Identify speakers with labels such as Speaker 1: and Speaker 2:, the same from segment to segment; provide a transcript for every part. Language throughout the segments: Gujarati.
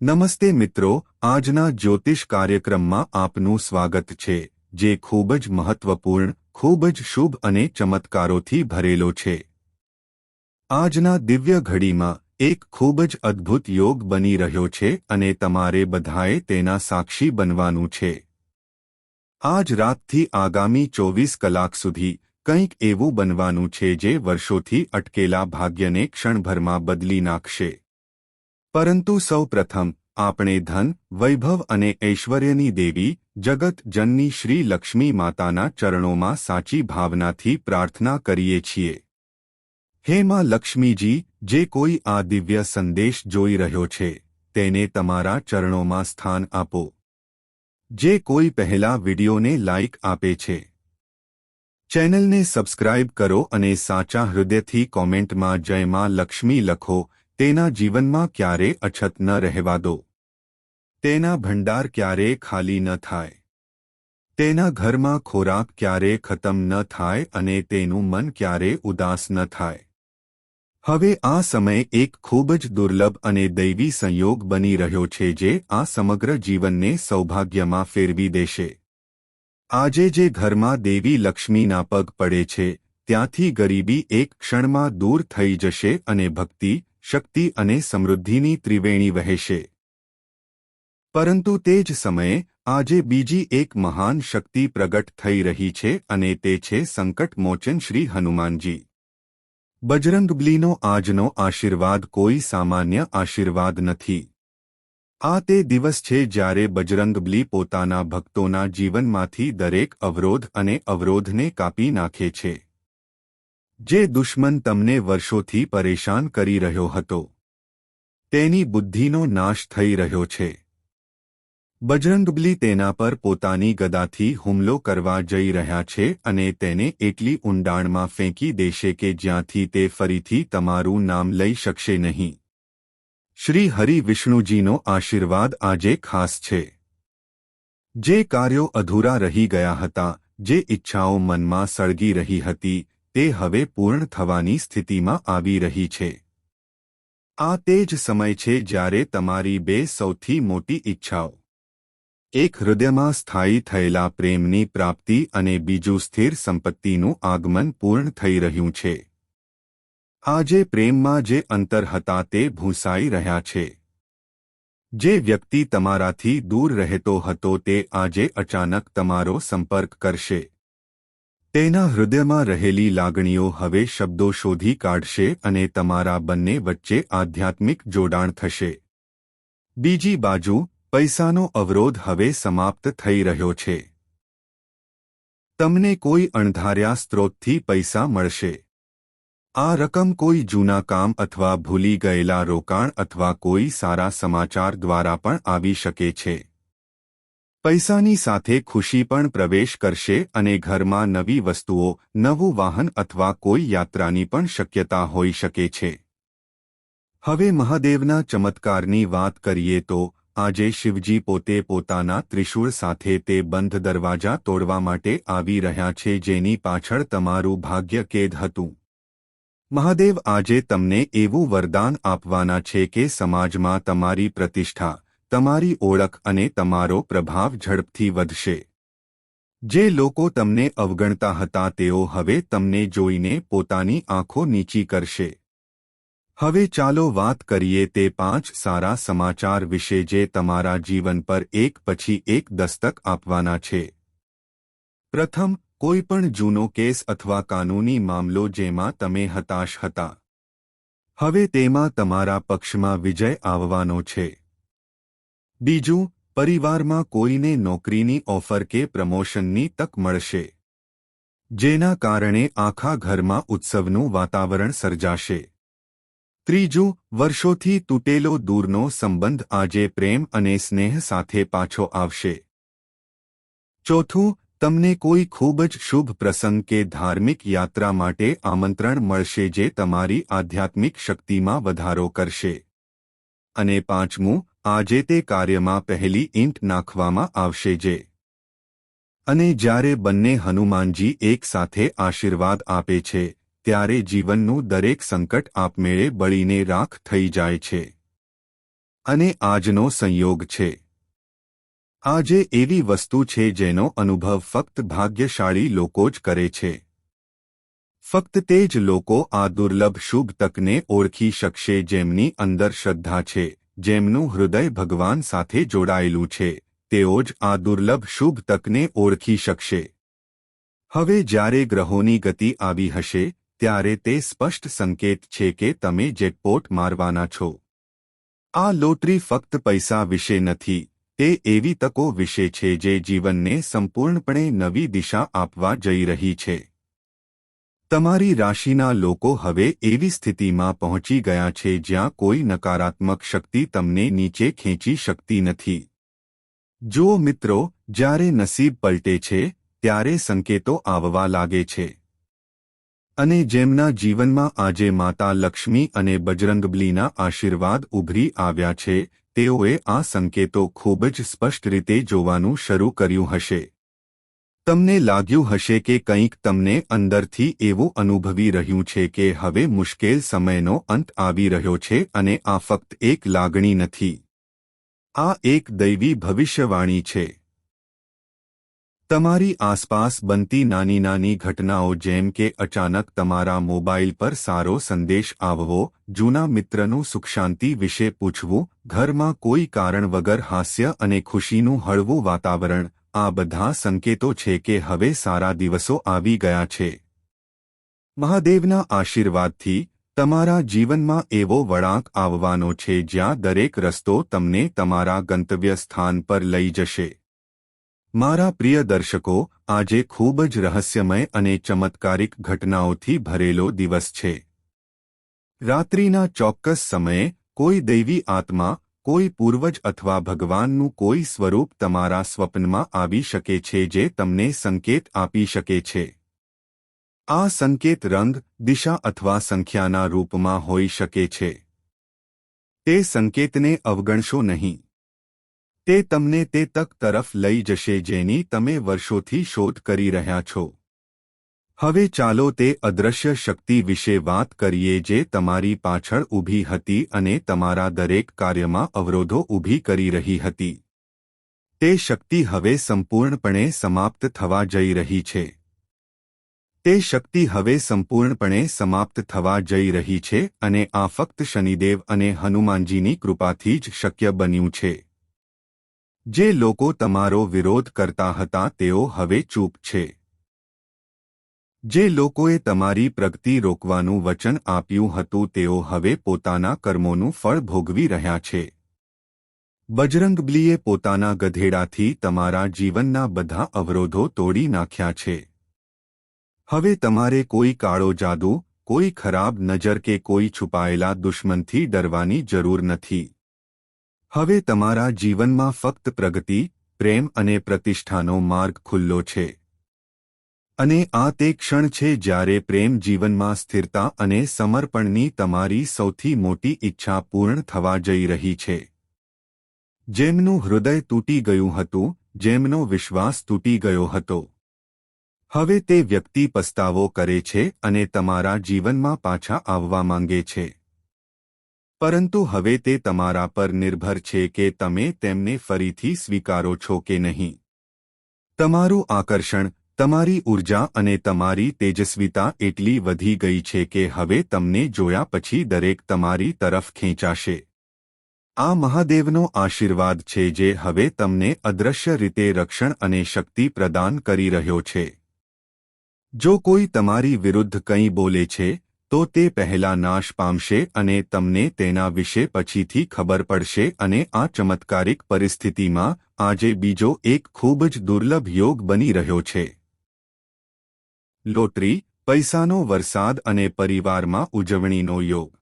Speaker 1: નમસ્તે મિત્રો, આજના જ્યોતિષ કાર્યક્રમમાં આપનું સ્વાગત છે, જે ખૂબ જ મહત્વપૂર્ણ, ખૂબ જ શુભ અને ચમત્કારોથી ભરેલો છે. આજના દિવ્ય ઘડીમાં, એક ખૂબ જ અદ્ભુત યોગ બની રહ્યો છે અને તમારે બધાએ તેના સાક્ષી બનવાનું છે. આજ રાતથી આગામી ચોવીસ કલાક સુધી, કંઈક એવું બનવાનું છે જે વર્ષોથી અટકેલા ભાગ્યને ક્ષણભરમાં બદલી નાખશે. પરંતુ સૌ પ્રથમ આપણે ધન, વૈભવ અને ઐશ્વર્યની દેવી, જગત જનની શ્રી લક્ષ્મી માતાના ચરણોમાં સાચી ભાવનાથી પ્રાર્થના કરીએ છીએ. હે માં લક્ષ્મીજી, જે કોઈ આ દિવ્ય સંદેશ જોઈ રહ્યો છે, તેને તમારા ચરણોમાં સ્થાન આપો. જે કોઈ પહેલા વિડીયોને લાઇક આપે છે. ચેનલને સબસ્ક્રાઇબ કરો અને સાચા હૃદયથી કોમેન્ટમાં જય માં લક્ષ્મી લખો તેના જીવનમાં ક્યારે અછત ન રહેવા દો. તેના ભંડાર ક્યારે ખાલી ન થાય. તેના ઘરમાં ખોરાક ક્યારે ખતમ ન થાય અને તેનું મન ક્યારે ઉદાસ ન થાય. હવે આ સમય એક ખૂબ જ દુર્લભ અને દૈવી સંયોગ બની રહ્યો છે જે આ સમગ્ર જીવનને સૌભાગ્યમાં ફેરવી દેશે. આજે જે ઘરમાં દેવી લક્ષ્મીના પગ પડે છે, ત્યાંથી ગરીબી એક ક્ષણમાં દૂર થઈ જશે અને ભક્તિ શક્તિ અને સમૃદ્ધિની ત્રિવેણી વહેશે. પરંતુ તે જ સમયે, આજે બીજી એક મહાન શક્તિ પ્રગટ થઈ રહી છે અને તે છે સંકટ મોચન શ્રી હનુમાનજી. બજરંગબલીનો આજનો આશીર્વાદ કોઈ સામાન્ય આશીર્વાદ નથી. આ તે દિવસ છે જ્યારે બજરંગબલી પોતાના ભક્તોના જીવનમાંથી દરેક અવરોધ અને અવરોધને કાપી નાખે છે. જે દુશ્મન તમને વર્ષોથી પરેશાન કરી રહ્યો હતો. તેની બુદ્ધિનો નાશ થઈ રહ્યો છે. બજરંગબલી તેના પર પોતાની ગદાથી હુમલો કરવા જઈ રહ્યા છે અને તેને એટલી ઊંડાણમાં ફેંકી દેશે કે જ્યાંથી તે ફરીથી તમારું નામ લઈ શકશે નહીં. શ્રી હરિ વિષ્ણુજીનો આશીર્વાદ આજે ખાસ છે. જે કાર્યો અધૂરા રહી ગયા હતા, જે ઈચ્છાઓ મનમાં સળગી રહી હતી તે હવે પૂર્ણ થવાની સ્થિતિમાં આવી રહી છે. આ તે જ સમય છે જ્યારે તમારી બે સૌથી મોટી ઈચ્છાઓ. એક હૃદયમાં સ્થાયી થયેલા પ્રેમની પ્રાપ્તિ અને બીજું સ્થિર સંપત્તિનું આગમન પૂર્ણ થઈ રહ્યું છે. આજે પ્રેમમાં જે અંતર હતા તે ભૂંસાઈ રહ્યા છે. જે વ્યક્તિ તમારાથી દૂર રહેતો હતો તે આજે અચાનક તમારો સંપર્ક કરશે. તેના હૃદયમાં રહેલી લાગણીઓ હવે શબ્દો શોધી કાઢશે અને તમારા બંને વચ્ચે આધ્યાત્મિક જોડાણ થશે. બીજી બાજુ, પૈસાનો અવરોધ હવે સમાપ્ત થઈ રહ્યો છે. તમને કોઈ અણધાર્યા સ્ત્રોતથી પૈસા મળશે. આ રકમ કોઈ જૂના કામ અથવા ભૂલી ગયેલા રોકાણ અથવા કોઈ સારા સમાચાર દ્વારા પણ આવી શકે છે. પૈસાની સાથે ખુશી પણ પ્રવેશ કરશે અને ઘરમાં નવી વસ્તુઓ, નવું વાહન અથવા કોઈ યાત્રાની પણ શક્યતા હોઈ શકે છે. હવે મહાદેવના ચમત્કારની વાત કરીએ તો, આજે શિવજી પોતે પોતાના ત્રિશૂળ સાથે તે બંધ દરવાજા તોડવા માટે આવી રહ્યા છે જેની પાછળ તમારું ભાગ્ય કેદ હતું. મહાદેવ આજે તમને એવું વરદાન આપવાના છે કે સમાજમાં તમારી પ્રતિષ્ઠા તમારી ઓળખ અને તમારો પ્રભાવ ઝડપથી વધશે. જે લોકો તમને અવગણતા હતા તેઓ હવે તમને જોઈને પોતાની આંખો નીચી કરશે. હવે ચાલો વાત કરીએ તે પાંચ સારા સમાચાર વિશે જે તમારા જીવન પર એક પછી એક દસ્તક આપવાના છે. પ્રથમ, કોઈપણ જૂનો કેસ અથવા કાનૂની મામલો જેમાં તમે હતાશ હતા. હવે તેમાં તમારા પક્ષમાં વિજય આવવાનો છે. બીજું, પરિવારમાં કોઈને નોકરીની ઓફર કે પ્રમોશનની તક મળશે. જેના કારણે આખા ઘરમાં ઉત્સવનું વાતાવરણ સર્જાશે. ત્રીજું, વર્ષોથી તૂટેલો દૂરનો સંબંધ આજે પ્રેમ અને સ્નેહ સાથે પાછો આવશે. ચોથું, તમને કોઈ ખૂબ જ શુભ પ્રસંગ કે ધાર્મિક યાત્રા માટે આમંત્રણ મળશે જે તમારી આધ્યાત્મિક શક્તિમાં વધારો કરશે. અને પાંચમું આજે તે કાર્યમાં પહેલી ઈંટ નાખવામાં આવશે જે. અને જ્યારે બંને હનુમાનજી એકસાથે આશીર્વાદ આપે છે, ત્યારે જીવનનું દરેક સંકટ આપમેળે બળીને રાખ થઈ જાય છે. અને આજનો સંયોગ છે. આજે એવી વસ્તુ છે જેનો અનુભવ ફક્ત ભાગ્યશાળી લોકો જ કરે છે. ફક્ત તે જ લોકો આ દુર્લભ શુભ તકને ઓળખી શકશે જેમની અંદર શ્રદ્ધા છે જેમનું હૃદય ભગવાન સાથે જોડાયેલું છે, તેઓ જ આ દુર્લભ શુભ તકને ઓળખી શકશે. હવે જ્યારે ગ્રહોની ગતિ આવી હશે, ત્યારે તે સ્પષ્ટ સંકેત છે કે તમે જેકપોટ મારવાના છો. આ લોટરી ફક્ત પૈસા વિશે નથી, તે એવી તકો વિશે છે જે જીવનને સંપૂર્ણપણે નવી દિશા આપવા જઈ રહી છે. તમારી રાશિના લોકો હવે એવી સ્થિતિમાં પહોંચી ગયા છે જ્યાં કોઈ નકારાત્મક શક્તિ તમને નીચે ખેંચી શકતી નથી. જો મિત્રો, જ્યારે નસીબ પલટે છે, ત્યારે સંકેતો આવવા લાગે છે. અને જેમના જીવનમાં આજે માતા લક્ષ્મી અને બજરંગબલીના આશીર્વાદ ઉભરી આવ્યા છે, તેઓએ આ સંકેતો ખૂબ જ સ્પષ્ટ રીતે જોવાનું શરૂ કર્યું હશે. તમને લાગ્યું હશે કે કંઈક તમને અંદરથી એવું અનુભવી રહ્યું છે કે હવે મુશ્કેલ સમયનો અંત આવી રહ્યો છે અને આ ફક્ત એક લાગણી નથી. આ એક દૈવી ભવિષ્યવાણી છે. તમારી આસપાસ બનતી નાની નાની ઘટનાઓ જેમ કે અચાનક તમારા મોબાઈલ પર સારો સંદેશ આવવો, જૂના મિત્રનું સુખશાંતિ વિશે પૂછવું, ઘરમાં કોઈ કારણ વગર હાસ્ય અને ખુશીનું હળવું વાતાવરણ આ બધા સંકેતો છે કે હવે સારા દિવસો આવી ગયા છે. મહાદેવના આશીર્વાદથી તમારા જીવનમાં એવો વળાંક આવવાનો છે જ્યાં દરેક રસ્તો તમને તમારા ગંતવ્ય સ્થાન પર લઈ જશે. મારા પ્રિય દર્શકો, આજે ખૂબ જ રહસ્યમય અને ચમત્કારિક ઘટનાઓથી ભરેલો દિવસ છે. રાત્રિના ચોક્કસ સમયે કોઈ દૈવી આત્મા કોઈ પૂર્વજ અથવા ભગવાનનું કોઈ સ્વરૂપ તમારા સ્વપ્નમાં આવી શકે છે જે તમને સંકેત આપી શકે છે. આ સંકેત રંગ, દિશા અથવા સંખ્યાના રૂપમાં હોઈ શકે છે. તે સંકેતને અવગણશો નહીં. તે તમને તે તક તરફ લઈ જશે જેની તમે વર્ષોથી શોધ કરી રહ્યા છો. હવે ચાલો તે અદ્રશ્ય શક્તિ વિશે વાત કરીએ જે તમારી પાછળ ઊભી હતી અને તમારા દરેક કાર્યમાં અવરોધો ઊભી કરી રહી હતી. તે શક્તિ હવે સંપૂર્ણપણે સમાપ્ત થવા જઈ રહી છે. તે શક્તિ હવે સંપૂર્ણપણે સમાપ્ત થવા જઈ રહી છે અને આ ફક્ત શનિદેવ અને હનુમાનજીની કૃપાથી જ શક્ય બન્યું છે. જે લોકો તમારો વિરોધ કરતા હતા તેઓ હવે ચૂપ છે. જે લોકોએ તમારી પ્રગતિ રોકવાનું વચન આપ્યું હતું, તેઓ હવે પોતાના કર્મોનું ફળ ભોગવી રહ્યા છે. બજરંગબલીએ પોતાના ગધેડાથી તમારા જીવનના બધા અવરોધો તોડી નાખ્યા છે. હવે તમારે કોઈ કાળો જાદુ, કોઈ ખરાબ નજર કે કોઈ છુપાયેલા દુશ્મનથી ડરવાની જરૂર નથી. હવે તમારા જીવનમાં ફક્ત પ્રગતિ, પ્રેમ અને પ્રતિષ્ઠાનો માર્ગ ખુલ્લો છે. અને આ તે ક્ષણ છે જ્યારે પ્રેમ જીવનમાં સ્થિરતા અને સમર્પણની તમારી સૌથી મોટી ઈચ્છા પૂર્ણ થવા જઈ રહી છે. જેમનું હૃદય તૂટી ગયું હતું, જેમનો વિશ્વાસ તૂટી ગયો હતો. હવે તે વ્યક્તિ પસ્તાવો કરે છે અને તમારા જીવનમાં પાછા આવવા માંગે છે. પરંતુ હવે તે તમારા પર નિર્ભર છે કે તમે તેમને ફરીથી સ્વીકારો છો કે નહીં. તમારું આકર્ષણ તમારી ઊર્જા અને તમારી તેજસ્વીતા એટલી વધી ગઈ છે કે હવે તમને જોયા પછી દરેક તમારી તરફ ખેંચાશે. આ મહાદેવનો આશીર્વાદ છે જે હવે તમને અદ્રશ્ય રીતે રક્ષણ અને શક્તિ પ્રદાન કરી રહ્યો છે. જો કોઈ તમારી વિરુદ્ધ કંઈ બોલે છે, તો તે પહેલા નાશ પામશે અને તમને તેના વિશે પછીથી ખબર પડશે અને આ ચમત્કારિક પરિસ્થિતિમાં આજે બીજો એક ખૂબ જ દુર્લભ યોગ બની રહ્યો છે. લોટરી, પૈસાનો વરસાદ અને પરિવારમાં ઉજવણીનો યોગ.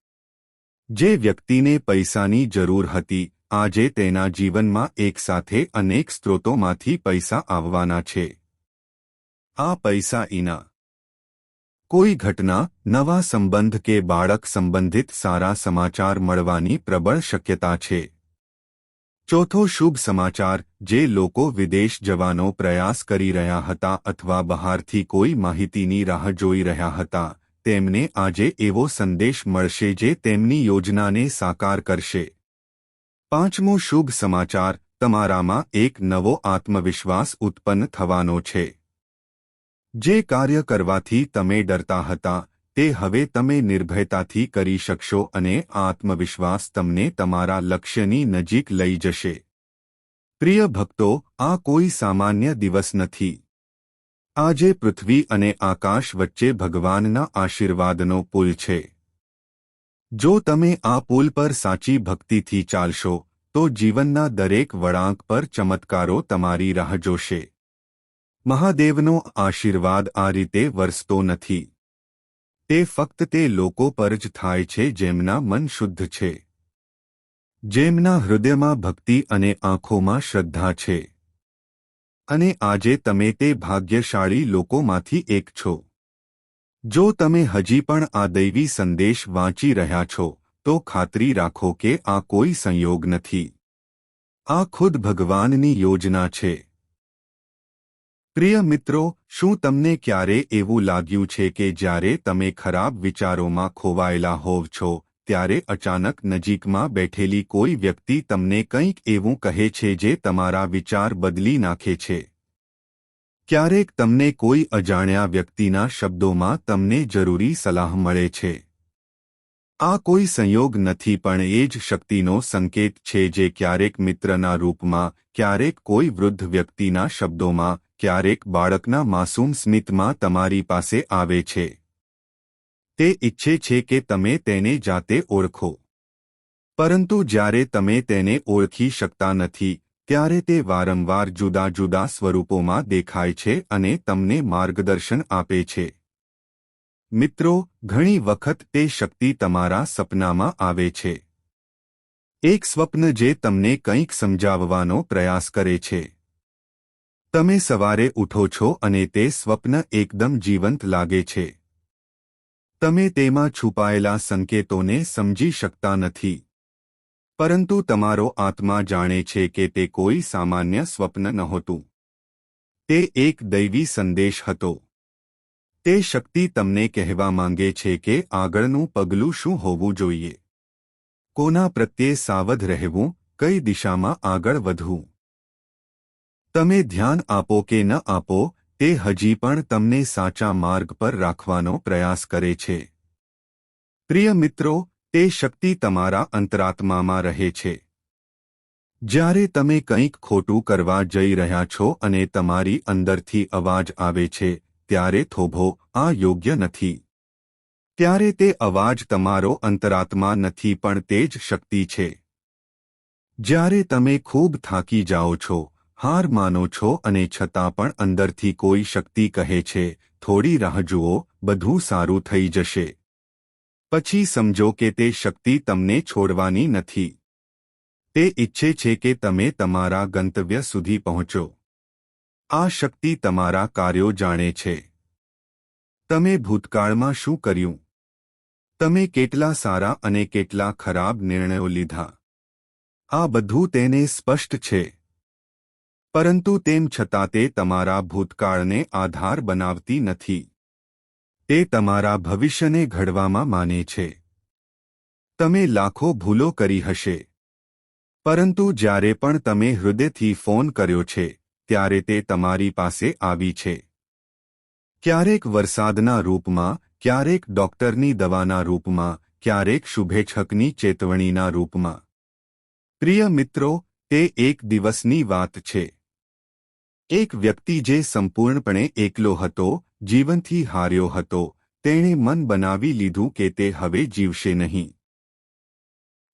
Speaker 1: જે વ્યક્તિને પૈસાની જરૂર હતી, આજે તેના જીવનમાં એકસાથે અનેક સ્ત્રોતોમાંથી પૈસા આવવાના છે. આ પૈસા ઇના કોઈ ઘટના, નવા સંબંધ કે બાળક સંબંધિત સારા સમાચાર મળવાની પ્રબળ શક્યતા છે. ચોથો શુભ સમાચાર, જે લોકો વિદેશ જવાનો પ્રયાસ કરી રહ્યા હતા અથવા બહારથી કોઈ માહિતીની રાહ જોઈ રહ્યા હતા, તેમને આજે એવો સંદેશ મળશે જે તેમની યોજનાને સાકાર કરશે. પાંચમો શુભ સમાચાર, તમારામાં એક નવો આત્મવિશ્વાસ ઉત્પન્ન થવાનો છે. જે કાર્ય કરવાથી તમે ડરતા હતા તે હવે તમે નિર્ભયતાથી કરી શકશો અને આત્મવિશ્વાસ તમને તમારા લક્ષ્યની નજીક લઈ જશે. પ્રિય ભક્તો, આ કોઈ સામાન્ય દિવસ નથી. આજે પૃથ્વી અને આકાશ વચ્ચે ભગવાનના આશીર્વાદનો પુલ છે. જો તમે આ પુલ પર સાચી ભક્તિથી ચાલશો, તો જીવનના દરેક વળાંક પર ચમત્કારો તમારી રાહ જોશે. મહાદેવનો આશીર્વાદ આ રીતે વરસતો નથી. તે ફક્ત તે લોકો પર જ થાય છે જેમના મન શુદ્ધ છે. જેમના હૃદયમાં ભક્તિ અને આંખોમાં શ્રદ્ધા છે. અને આજે તમે તે ભાગ્યશાળી લોકોમાંથી એક છો. જો તમે હજી પણ આ દૈવી સંદેશ વાંચી રહ્યા છો, તો ખાતરી રાખો કે આ કોઈ સંયોગ નથી. આ ખુદ ભગવાનની યોજના છે. પ્રિય મિત્રો, શું તમને ક્યારે એવું લાગ્યું છે કે જ્યારે તમે ખરાબ વિચારોમાં ખોવાયેલા હોવ છો, ત્યારે અચાનક નજીકમાં બેઠેલી કોઈ વ્યક્તિ તમને કંઈક એવું કહે છે જે તમારા વિચાર બદલી નાખે છે? ક્યારેક તમને કોઈ અજાણ્યા વ્યક્તિના શબ્દોમાં તમને જરૂરી સલાહ મળે છે. આ કોઈ સંયોગ નથી પણ એ જ શક્તિનો સંકેત છે જે ક્યારેક મિત્રના રૂપમાં, ક્યારેક કોઈ વૃદ્ધ વ્યક્તિના શબ્દોમાં ક્યારેક બાળકના માસૂમ સ્મિતમાં તમારી પાસે આવે છે. તે ઈચ્છે છે કે તમે તેને જાતે ઓળખો. પરંતુ જ્યારે તમે તેને ઓળખી શકતા નથી, ત્યારે તે વારંવાર જુદા જુદા સ્વરૂપોમાં દેખાય છે અને તમને માર્ગદર્શન આપે છે. મિત્રો, ઘણી વખત તે શક્તિ તમારા સપનામાં આવે છે. એક સ્વપ્ન જે તમને કંઈક સમજાવવાનો પ્રયાસ કરે છે. તમે સવારે ઉઠો છો અને તે સ્વપ્ન એકદમ જીવંત લાગે છે. તમે તેમાં છુપાયેલા સંકેતોને સમજી શકતા નથી. પરંતુ તમારો આત્મા જાણે છે કે તે કોઈ સામાન્ય સ્વપ્ન નહોતું. તે એક દૈવી સંદેશ હતો. તે શક્તિ તમને કહેવા માંગે છે કે આગળનું પગલું શું હોવું જોઈએ. કોના પ્રત્યે સાવધ રહેવું, કઈ દિશામાં આગળ વધવું? તમે ધ્યાન આપો કે ન આપો, તે હજી પણ તમને સાચા માર્ગ પર રાખવાનો પ્રયાસ કરે છે. પ્રિય મિત્રો, તે શક્તિ તમારા અંતરાત્મામાં રહે છે. જ્યારે તમે કંઈક ખોટું કરવા જઈ રહ્યા છો અને તમારી અંદરથી અવાજ આવે છે, ત્યારે થોભો, આ યોગ્ય નથી. ત્યારે તે અવાજ તમારો અંતરાત્મા નથી પણ તે જ શક્તિ છે. જ્યારે તમે ખૂબ થાકી જાઓ છો હાર માનો છો અને છતાં પણ અંદરથી કોઈ શક્તિ કહે છે, થોડી રાહ જુઓ, બધું સારું થઈ જશે. પછી સમજો કે તે શક્તિ તમને છોડવાની નથી. તે ઈચ્છે છે કે તમે તમારા ગંતવ્ય સુધી પહોંચો. આ શક્તિ તમારા કાર્યો જાણે છે. તમે ભૂતકાળમાં શું કર્યું? તમે કેટલા સારા અને કેટલા ખરાબ નિર્ણયો લીધા? આ બધું તેને સ્પષ્ટ છે. પરંતુ તેમ છતાં તે તમારા ભૂતકાળને આધાર બનાવતી નથી. તે તમારા ભવિષ્યને ઘડવામાં માને છે. તમે લાખો ભૂલો કરી હશે. પરંતુ જ્યારે પણ તમે હૃદયથી ફોન કર્યો છે, ત્યારે તે તમારી પાસે આવી છે. ક્યારેક વરસાદના રૂપમાં, ક્યારેક ડોક્ટરની દવાના રૂપમાં, ક્યારેક શુભેચ્છકની ચેતવણીના રૂપમાં. પ્રિય મિત્રો, તે એક દિવસની વાત છે. એક વ્યક્તિ જે સંપૂર્ણપણે એકલો હતો, જીવનથી હાર્યો હતો, તેણે મન બનાવી લીધું કે તે હવે જીવશે નહીં.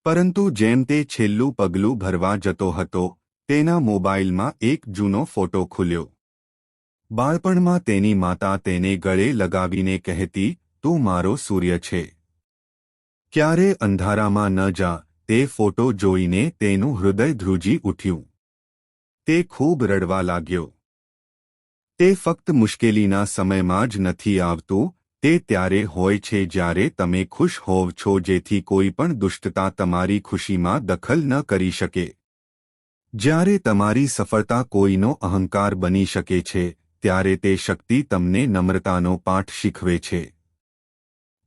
Speaker 1: પરંતુ જેમ તે છેલ્લું પગલું ભરવા જતો હતો, તેના મોબાઈલમાં એક જૂનો ફોટો ખુલ્યો. બાળપણમાં તેની માતા તેને ગળે લગાવીને કહેતી, તું મારો સૂર્ય છે. ક્યારે અંધારામાં ન જા તે ફોટો જોઈને તેનું હૃદય ધ્રુજી ઉઠ્યું. તે ખૂબ રડવા લાગ્યો. તે ફક્ત મુશ્કેલીના સમયમાં જ નથી આવતું, તે ત્યારે હોય છે જ્યારે તમે ખુશ હોવ છો જેથી કોઈ પણ દુષ્ટતા તમારી ખુશીમાં દખલ ન કરી શકે. જ્યારે તમારી સફળતા કોઈનો અહંકાર બની શકે છે, ત્યારે તે શક્તિ તમને નમ્રતાનો પાઠ શીખવે છે.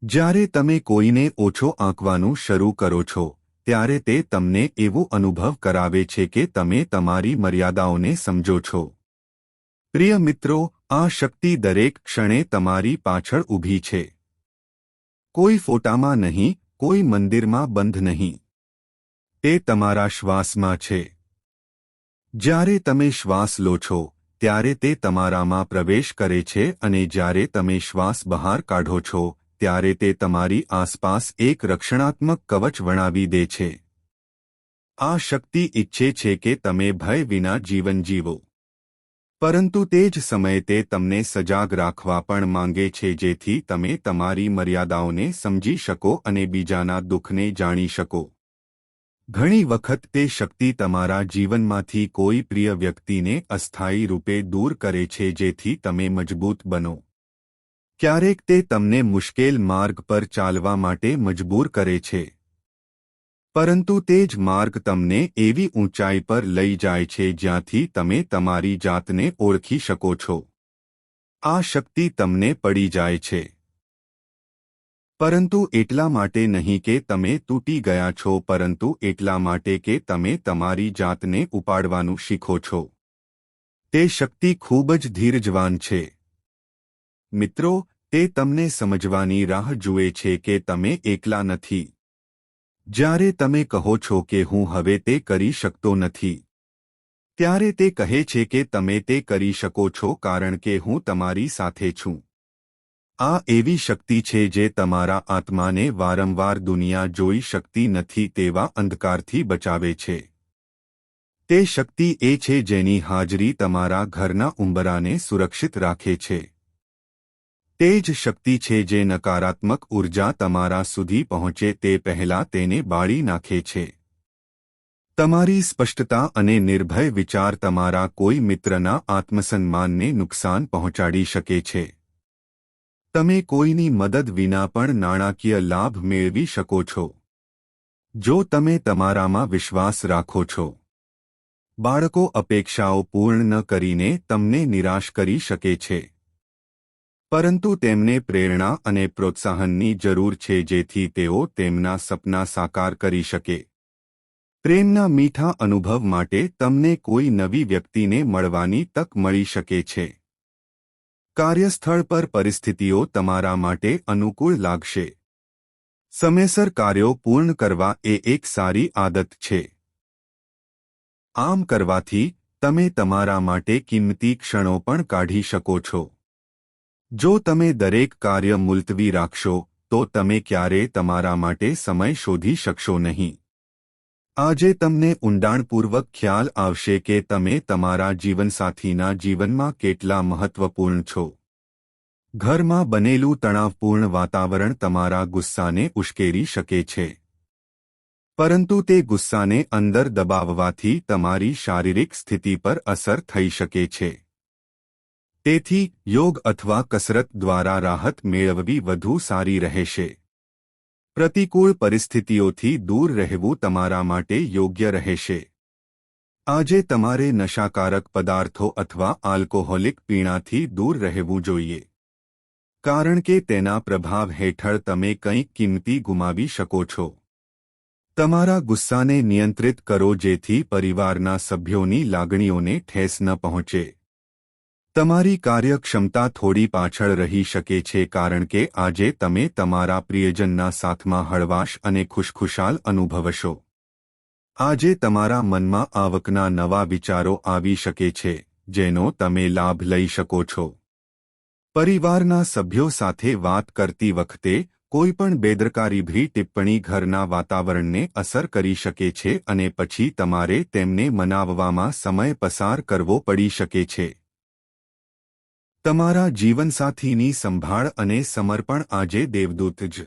Speaker 1: જ્યારે તમે કોઈને ઓછો આંકવાનું શરૂ કરો છો ત્યારે તે તમને એવો અનુભવ કરાવે છે કે તમે તમારી મર્યાદાઓને સમજો છો. પ્રિય મિત્રો, આ શક્તિ દરેક ક્ષણે તમારી પાછળ ઊભી છે. કોઈ ફોટામાં નહીં, કોઈ મંદિરમાં બંધ નહીં. તે તમારા શ્વાસમાં છે. જ્યારે તમે શ્વાસ લો છો, ત્યારે તે તમારામાં પ્રવેશ કરે છે અને જ્યારે તમે શ્વાસ બહાર કાઢો છો ત્યારે તે તમારી આસપાસ એક રક્ષણાત્મક કવચ વણાવી દે છે. આ શક્તિ ઈચ્છે છે કે તમે ભય વિના જીવન જીવો. પરંતુ તે જ સમયે તે તમને સજાગ રાખવા પણ માંગે છે જેથી તમે તમારી મર્યાદાઓને સમજી શકો અને બીજાના દુઃખને જાણી શકો. ઘણી વખત તે શક્તિ તમારા જીવનમાંથી કોઈ પ્રિય વ્યક્તિને અસ્થાયી રૂપે દૂર કરે છે જેથી તમે મજબૂત બનો. ક્યારેક તે તમને મુશ્કેલ માર્ગ પર ચાલવા માટે મજબૂર કરે છે. પરંતુ તે જ માર્ગ તમને એવી ઊંચાઈ પર લઈ જાય છે જ્યાંથી તમે તમારી જાતને ઓળખી શકો છો. આ શક્તિ તમને પડી જાય છે. પરંતુ એટલા માટે નહીં કે તમે તૂટી ગયા છો, પરંતુ એટલા માટે કે તમે તમારી જાતને ઉપાડવાનું શીખો છો. તે શક્તિ ખૂબ જ ધીરજવાન છે. મિત્રો, તે તમને સમજવાની રાહ જુએ છે કે તમે એકલા નથી. જ્યારે તમે કહો છો કે હું હવે તે કરી શકતો નથી. ત્યારે તે કહે છે કે તમે તે કરી શકો છો કારણ કે હું તમારી સાથે છું. આ એવી શક્તિ છે જે તમારા આત્માને વારંવાર દુનિયા જોઈ શકતી નથી તેવા અંધકારથી બચાવે છે. તે શક્તિ એ છે જેની હાજરી તમારા ઘરના ઉંબરાને સુરક્ષિત રાખે છે. તે જ શક્તિ છે જે નકારાત્મક ઊર્જા તમારા સુધી પહોંચે તે પહેલાં તેને બાળી નાખે છે. તમારી સ્પષ્ટતા અને નિર્ભય વિચાર તમારા કોઈ મિત્રના આત્મસન્માનને નુકસાન પહોંચાડી શકે છે. તમે કોઈની મદદ વિના પણ નાણાકીય લાભ મેળવી શકો છો. જો તમે તમારામાં વિશ્વાસ રાખો છો. બાળકો અપેક્ષાઓ પૂર્ણ ન કરીને તમને નિરાશ કરી શકે છે. પરંતુ તેમને પ્રેરણા અને પ્રોત્સાહનની જરૂર છે જેથી તેઓ તેમના સપના સાકાર કરી શકે. પ્રેમના મીઠા અનુભવ માટે તમને કોઈ નવી વ્યક્તિને મળવાની તક મળી શકે છે. કાર્યસ્થળ પર પરિસ્થિતિઓ તમારા માટે અનુકૂળ લાગશે. સમયસર કાર્યો પૂર્ણ કરવા એ એક સારી આદત છે. આમ કરવાથી તમે તમારા માટે કિંમતી ક્ષણો પણ કાઢી શકો છો. જો તમે દરેક કાર્ય મુલતવી રાખશો, તો તમે ક્યારે તમારા માટે સમય શોધી શકશો નહીં. આજે તમને ઊંડાણપૂર્વક ખ્યાલ આવશે કે તમે તમારા જીવનસાથીના જીવનમાં કેટલા મહત્વપૂર્ણ છો. ઘરમાં બનેલું તણાવપૂર્ણ વાતાવરણ તમારા ગુસ્સાને ઉશ્કેરી શકે છે. પરંતુ તે ગુસ્સાને અંદર દબાવવાથી તમારી શારીરિક સ્થિતિ પર અસર થઈ શકે છે. તેથી યોગ અથવા કસરત દ્વારા રાહત મેળવવી વધુ સારી રહેશે. પ્રતિકૂળ પરિસ્થિતિઓથી દૂર રહેવું તમારા માટે યોગ્ય રહેશે. આજે તમારે નશાકારક પદાર્થો અથવા આલ્કોહોલિક પીણાથી દૂર રહેવું જોઈએ. કારણ કે તેના પ્રભાવ હેઠળ તમે કંઈક કિંમતી ગુમાવી શકો છો. તમારા ગુસ્સાને નિયંત્રિત કરો જેથી પરિવારના સભ્યોની લાગણીઓને ઠેસ ન પહોંચે. તમારી કાર્યક્ષમતા થોડી પાછળ રહી શકે છે કારણ કે આજે તમે તમારા પ્રિયજનના સાથમાં હળવાશ અને ખુશખુશાલ અનુભવશો. આજે તમારા મનમાં આવકના નવા વિચારો આવી શકે છે, જેનો તમે લાભ લઈ શકો છો. પરિવારના સભ્યો સાથે વાત કરતી વખતે કોઈપણ બેદરકારીભરી ટિપ્પણી ઘરના વાતાવરણને અસર કરી શકે છે અને પછી તમારે તેમને મનાવવામાં સમય પસાર કરવો પડી શકે છે. તમારા જીવનસાથીની સંભાળ અને સમર્પણ આજે દેવદૂત જ.